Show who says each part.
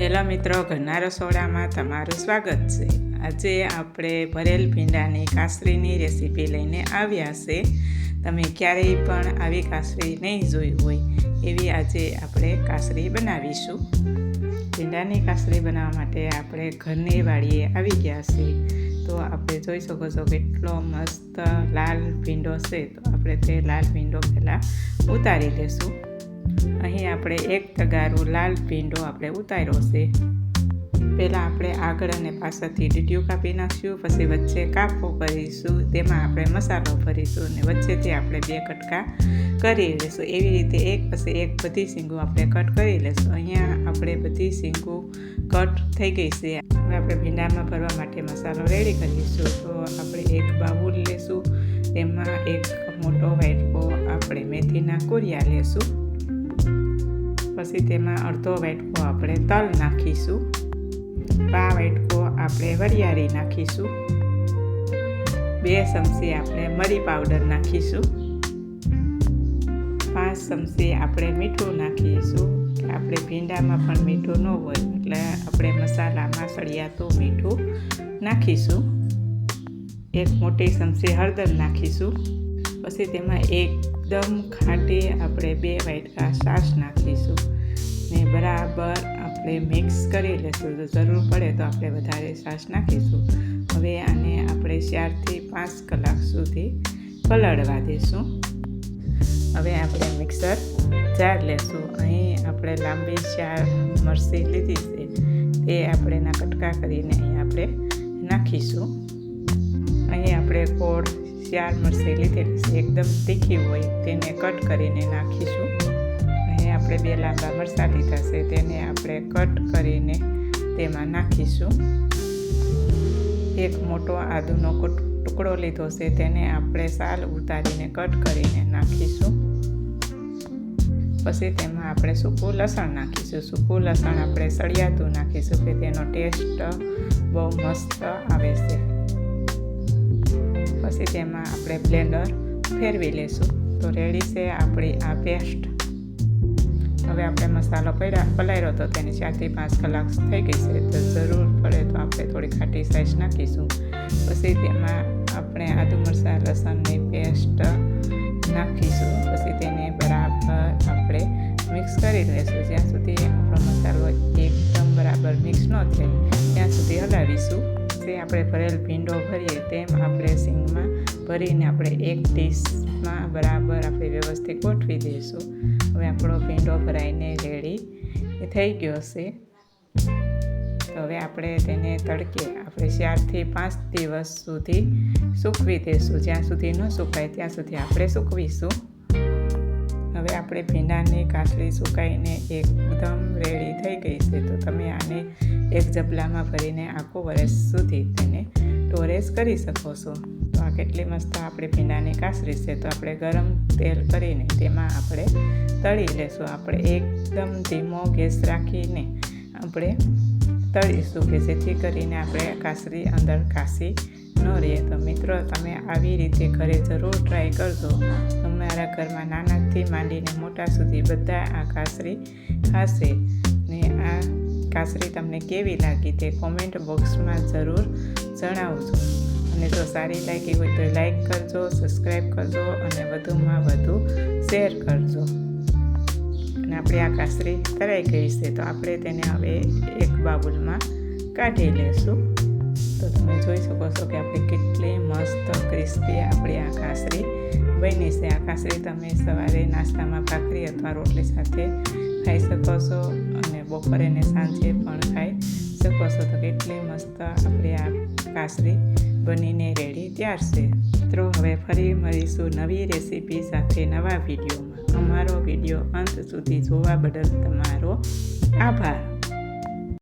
Speaker 1: Hello મિત્રો, ઘરના રસોડામાં તમારું સ્વાગત છે. આજે આપણે ભરેલ ભીંડાની કાસરીની રેસીપી લઈને આવ્યા છે. તમે ક્યારેય પણ આવી કાસરી નહીં જોઈ હોય, એવી આજે આપણે કાસરી બનાવીશું. ભીંડાની કાસરી બનાવવા માટે આપણે ઘરની વાડીએ આવી ગયા છીએ તો આપણે જોઈ શકો છો કેટલો મસ્ત લાલ ભીંડો છે. તો આપણે તે લાલ ભીંડો પહેલાં ઉતારી લેશું. અહીં આપણે એક તગારું લાલ ભીંડો આપણે ઉતાર્યો છે. પહેલાં આપણે આગળ અને પાછળથી ડીટીયું કાપી નાખીશું, પછી વચ્ચે કાપો કરીશું, તેમાં આપણે મસાલો ભરીશું અને વચ્ચેથી આપણે બે કટકા કરી લઈશું એવી રીતે એક પછી એક બધી શીંગું આપણે કટ કરી લઈશું અહીંયા આપણે બધી શીંગું કટ થઈ ગઈ છે. હવે આપણે ભીંડામાં ભરવા માટે મસાલો રેડી કરીશું. તો આપણે એક બાઉલ લેશું, તેમાં એક મોટો વાઇટકો આપણે મેથીના કોરિયા લેશું. પછી તેમાં અડધો વાટકો આપણે તલ નાખીશું. પા વાટકો આપણે વરિયાળી નાખીશું. બે ચમચી આપણે મરી પાવડર નાખીશું. પાંચ ચમચી આપણે મીઠું નાખીશું. આપણે ભીંડામાં પણ મીઠું ન હોય, એટલે આપણે મસાલામાં સળિયાતું મીઠું નાખીશું. એક મોટી ચમચી હળદર નાખીશું. પછી તેમાં એકદમ ખાટી આપણે બે વાટકા છાશ નાખીશું. ને બરાબર આપણે મિક્સ કરી લઈશું જો જરૂર પડે તો આપણે વધારે છાશ નાખીશું. હવે આને આપણે ચારથી પાંચ કલાક સુધી પલળવા દઈશું હવે આપણે મિક્સર જાર લેશું. અહીં આપણે લાંબી ચાર મરસી લીધી છે. તે આપણે એના કટકા કરીને અહીં આપણે નાખીશું. અહીં આપણે કોળ ચાર મરસી લીધેલી છે. એકદમ તીખી હોય તેને કટ કરીને નાખીશું. અહીં આપણે બે લાંબા મરચાં લીધા છે. તેને આપણે કટ કરીને તેમાં નાખીશું. એક મોટો આદુનો ટુકડો લીધો છે. તેને આપણે સાલ ઉતારીને કટ કરીને નાખીશું. પછી તેમાં આપણે સૂકું લસણ નાખીશું. સૂકું લસણ આપણે સળિયાતું નાખીશું કે તેનો ટેસ્ટ બહુ મસ્ત આવે છે. પછી તેમાં આપણે બ્લેન્ડર ફેરવી લેશું તો રેડી છે આપણી આ પેસ્ટ. હવે આપણે મસાલો પડ્યા પલાળ્યો તો તેની ચારથી પાંચ કલાક થઈ ગઈ છે. તો જરૂર પડે તો આપણે થોડી ખાટી સાઈઝ નાખીશું. પછી તેમાં આપણે આદુ મરચાં, લસણની પેસ્ટ નાખીશું. પછી તેને બરાબર આપણે મિક્સ કરી લઈશું જ્યાં સુધી આપણો મસાલો એકદમ બરાબર મિક્સ ન થાય, ત્યાં સુધી હલાવીશું. જે આપણે ભરેલ ભીંડો ભરીએ તેમ આપણે સિંગમાં ભરીને આપણે એક ડીશમાં બરાબર આપણે વ્યવસ્થિત ગોઠવી દઈશું. હવે આપણો ભીંડો ભરાઈને રેડી થઈ ગયો છે. તો હવે આપણે તેને તડકે આપણે ચારથી પાંચ દિવસ સુધી સૂકવી દઈશું. જ્યાં સુધી ન સુકાય ત્યાં સુધી આપણે સૂકવીશું. હવે આપણે ભીંડાની કાસળી સુકાઈને એકદમ રેડી થઈ ગઈ છે. તો તમે આને એક જબલામાં ભરીને આખું વર્ષ સુધી તેને સ્ટોરેજ કરી શકો છો. તો આ કેટલી મસ્ત આપણે ભીંડાની કાસરી છે. તો આપણે ગરમ તેલ કરીને તેમાં આપણે તળી લેશું. આપણે એકદમ ધીમો ગેસ રાખીને આપણે તળીશું કે જેથી કરીને આપણે કાસરી અંદર કાશી ન રહે તો મિત્રો, તમે આવી રીતે ઘરે જરૂર ટ્રાય કરજો. તમારા ઘરમાં નાનાથી માંડીને મોટા સુધી બધા આ કાસરી ખાશે. ને આ કાસરી તમને કેવી લાગી તે કોમેન્ટ બોક્સમાં જરૂર જણાવજો. અને જો સારી લાગી હોય તો લાઈક કરજો સબસ્ક્રાઈબ કરજો અને વધુમાં વધુ શેર કરજો. અને આપણે આ કાસરી તરાઈ ગઈ છે તો આપણે તેને હવે એક બાઉલમાં કાઢી લેશું તો તમે જોઈ શકો છો કે આપણે કેટલી મસ્ત ક્રિસ્પી આપણી આ કાસરી બની છે. આ કાસરી તમે સવારે નાસ્તામાં ભાખરી અથવા રોટલી સાથે ખાઈ શકો છો અને બપોરે ને સાંજે પણ ખાઈ શકો છો. તો કેટલી મસ્ત આપણી આ કાસરી બનીને રેડી તૈયાર છે. મિત્રો, હવે ફરી મળીશું નવી રેસીપી સાથે નવા વિડીયોમાં. અમારો વીડિયો અંત સુધી જોવા બદલ તમારો આભાર.